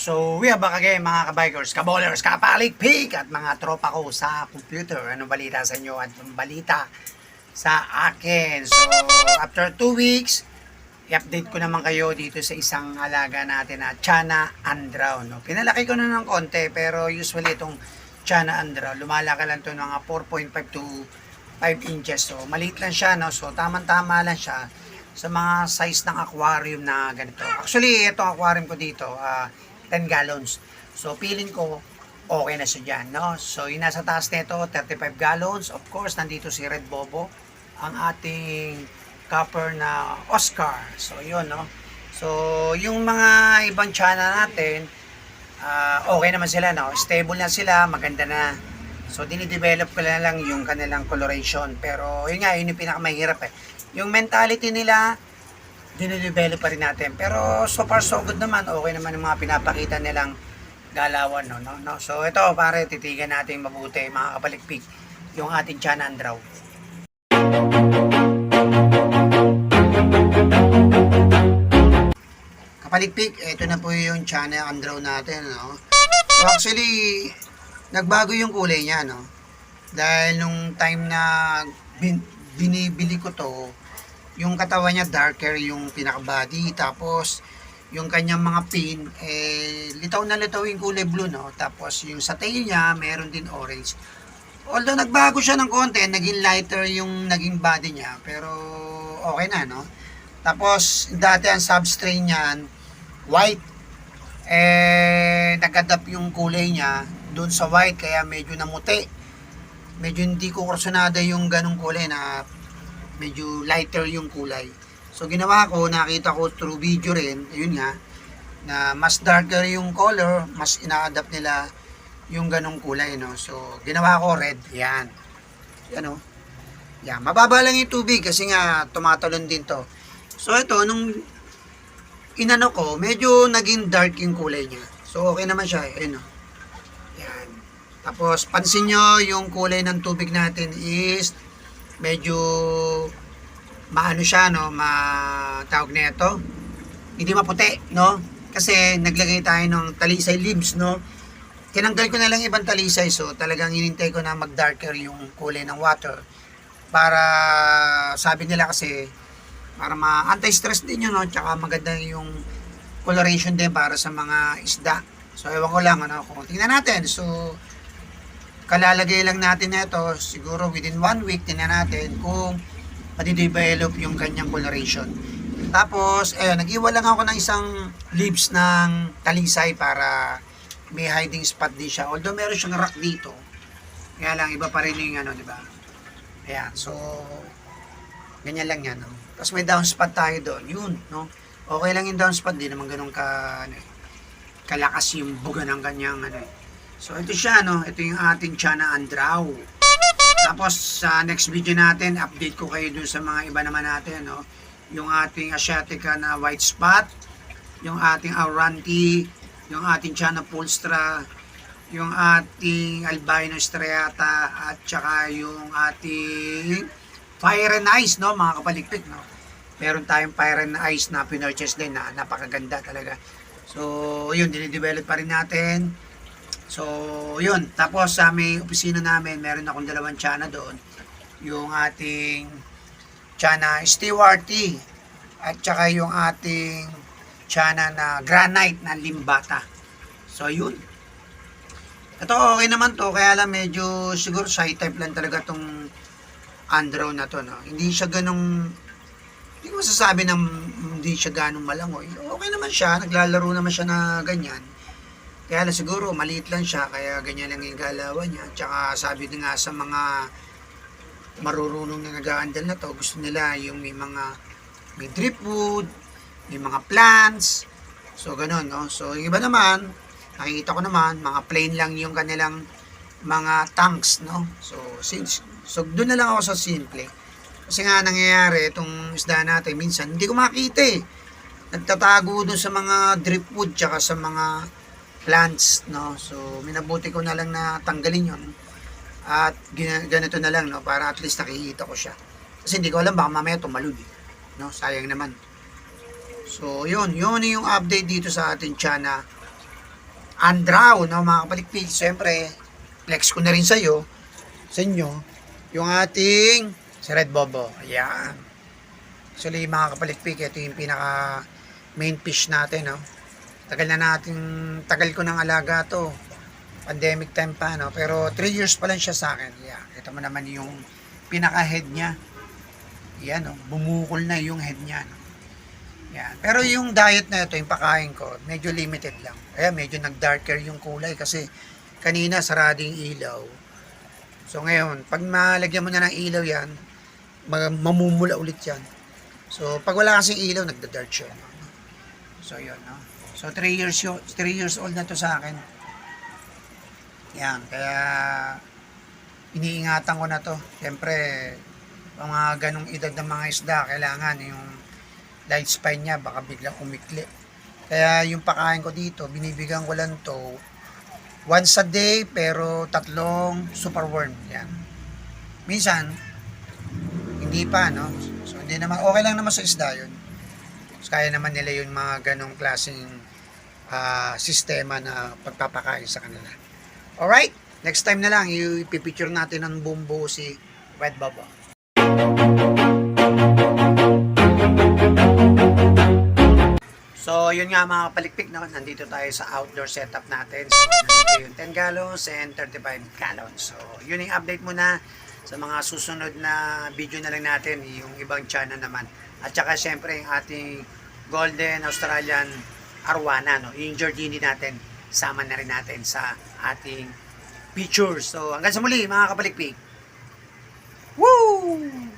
So, we are back again mga kabikers, kabolers, kapalikpik at mga tropa ko sa computer. Anong balita sa inyo at balita sa akin? So, after 2 weeks, i-update ko naman kayo dito sa isang alaga natin na Chana Andraw. No? Pinalaki ko na ng konti pero usually itong Chana Andraw, lumalaki lang to ng mga 4.5 to 5 inches. So, maliit lang siya. No? So, tamang-tama lang siya sa mga size ng aquarium na ganito. Actually, itong aquarium ko dito, ah, 10 gallons. So, feeling ko, okay na siya dyan, no? So, yung nasa taas nito, 35 gallons. Of course, nandito si Red Bobo, ang ating copper na Oscar. So, yun, no? So, yung mga ibang channel natin, ah, okay naman sila, no? Stable na sila, maganda na. So, dinidevelop ko na lang yung kanilang coloration. Pero, yun nga, yun yung pinakamahirap eh. Yung mentality nila, dinidevelop pa rin natin. Pero, so far, so good naman. Okay naman yung mga pinapakita nilang galawan, no? no, no? So, ito, pare, titigan natin mabuti, mga kapalikpik, yung ating Chana Andraw. Kapalikpik, ito na po yung Chana Andraw natin, no? So, actually, nagbago yung kulay niya, no? Dahil nung time na bin, binibili ko to, yung katawan niya darker yung pinaka-body, tapos yung kanyang mga pin, eh, litaw na litaw yung kulay blue, no? Tapos yung sa tail niya, meron din orange. Although nagbago siya ng konti, naging lighter yung naging body niya, pero okay na, no? Tapos, dati ang substrate niyan, white. Eh, nag-adapt yung kulay niya doon sa white, kaya medyo namuti. Medyo hindi ko kursunada yung ganong kulay na medyo lighter yung kulay. So, ginawa ko, nakita ko through video rin, yun nga, na mas darker yung color, mas ina-adapt nila yung ganong kulay, no? So, ginawa ko red, yan. Yan, oh. Yan, mababa lang yung tubig kasi nga tumatalon din to. So, ito, nung inano ko, medyo naging dark yung kulay niya. So, okay naman siya. Ayun, oh. Yan. Tapos, pansin nyo, yung kulay ng tubig natin is medyo maano siya, no? Ma, tawag na ito. Hindi maputi, no? Kasi naglagay tayo ng talisay leaves, no? Tinanggal ko na lang ibang talisay, so talagang hinintay ko na mag-darker yung kulay ng water. Para, sabi nila kasi, para ma-anti-stress din yun, no? Tsaka maganda yung coloration din para sa mga isda. So, ewan ko lang, ano, kung tingnan natin. So, kalalagay lang natin na ito, siguro within one week, tingnan natin kung madidevelop yung kanyang coloration. Tapos, ayun, nag-iwan lang ako ng isang leaves ng talisay para may hiding spot din siya. Although meron siyang rock dito. Kaya lang, iba pa rin yung ano, di ba? Ayan, so, ganyan lang yan, no? Tapos may down spot tayo doon. Yun, no? Okay lang yung down spot, di naman ganun ka, ano, kalakas yung buga ng kanyang, ano. So, ito siya, no? Ito yung ating Chana Andraw. Tapos, sa next video natin, update ko kayo dun sa mga iba naman natin, no? Yung ating Asiatica na white spot, yung ating Auranti, yung ating Chana Polstra, yung ating Albino Striata, at saka yung ating Fire and Ice, no? Mga kapalikpik, no? Meron tayong Fire and Ice na pinurchase din na napakaganda talaga. So, yun, dinidevelop pa rin natin. So, yun. Tapos sa may opisina namin, meron akong dalawang tsana doon. Yung ating tsana Stewarty at saka yung ating tsana na granite na limbata. So, yun. Ito okay naman to, kaya lang medyo siguro shy type lang talaga tong Andro na to, no? Hindi siya ganong hindi ko masasabi na hindi siya ganong malangoy. Okay naman siya, naglalaro naman siya na ganyan. Kaya lang siguro maliit lang siya kaya ganyan lang yung galawan niya. Tsaka sabi nga sa mga marurunong na nag-aandal na to, gusto nila yung may mga may dripwood, may mga plants. So ganun, no? So yung iba naman, nakikita ko naman, mga plain lang yung kanilang mga tanks, no? So since so doon na lang ako sa simple. Kasi nga nangyayari itong isda natin minsan hindi ko makita eh. Nagtatago doon sa mga dripwood tsaka sa mga plants, no? So, minabuti ko na lang na tanggalin yon At ganito na lang, no? Para at least nakikita ko siya. Kasi hindi ko alam, baka mamaya tumalun, eh. No? Sayang naman. So, yun. Yun yung update dito sa ating Chana Andraw, no, mga kapalikpik. Siyempre, flex ko na rin sa'yo, sa inyo, yung ating si Red Bobo. Ayan. Actually, mga kapalikpik, ito yung pinaka main fish natin, no. Tagal na natin, tagal ko ng alaga to. Pandemic time pa, no. Pero 3 years pa lang siya sa akin. Yeah. Kita mo naman yung pinaka head niya. Yan, no. Bumukol na yung head niya, no. Yan. Pero yung diet na ito, yung pakain ko, medyo limited lang. Kaya medyo nag-darker yung kulay kasi kanina sarading ilaw. So ngayon, pag malagyan mo na ng ilaw yan, mamumula ulit yan. So pag wala kasing ilaw, nagda-dark siya. no? So yun, no? So 3 years, yo- 3 years old na to sa akin. Yan, kaya iniingatan ko na to. Siyempre, ang mga ganong edad ng mga isda, kailangan yung lifespan niya baka biglang umikli. Kaya yung pakain ko dito, binibigyan ko lang to once a day pero tatlong super worm. Yan. Minsan, hindi pa, no? So, hindi naman, okay lang naman sa isda yun. So, kaya naman nila yung mga ganong klaseng ah, sistema na pagpapakain sa kanila. Alright? Next time na lang, ipipicture natin ng bumbo si Red Baba. So, yun nga mga palikpik, no? nandito tayo sa outdoor setup natin. So, nandito yung 10 gallons and 35 gallons. So, yun yung update muna sa mga susunod na video na lang natin, yung ibang channel naman. At saka syempre yung ating Golden Australian Arwana, no? yung Jordini natin, sama na rin natin sa ating pictures. So, hanggang sa muli mga kapalikpik. Woo!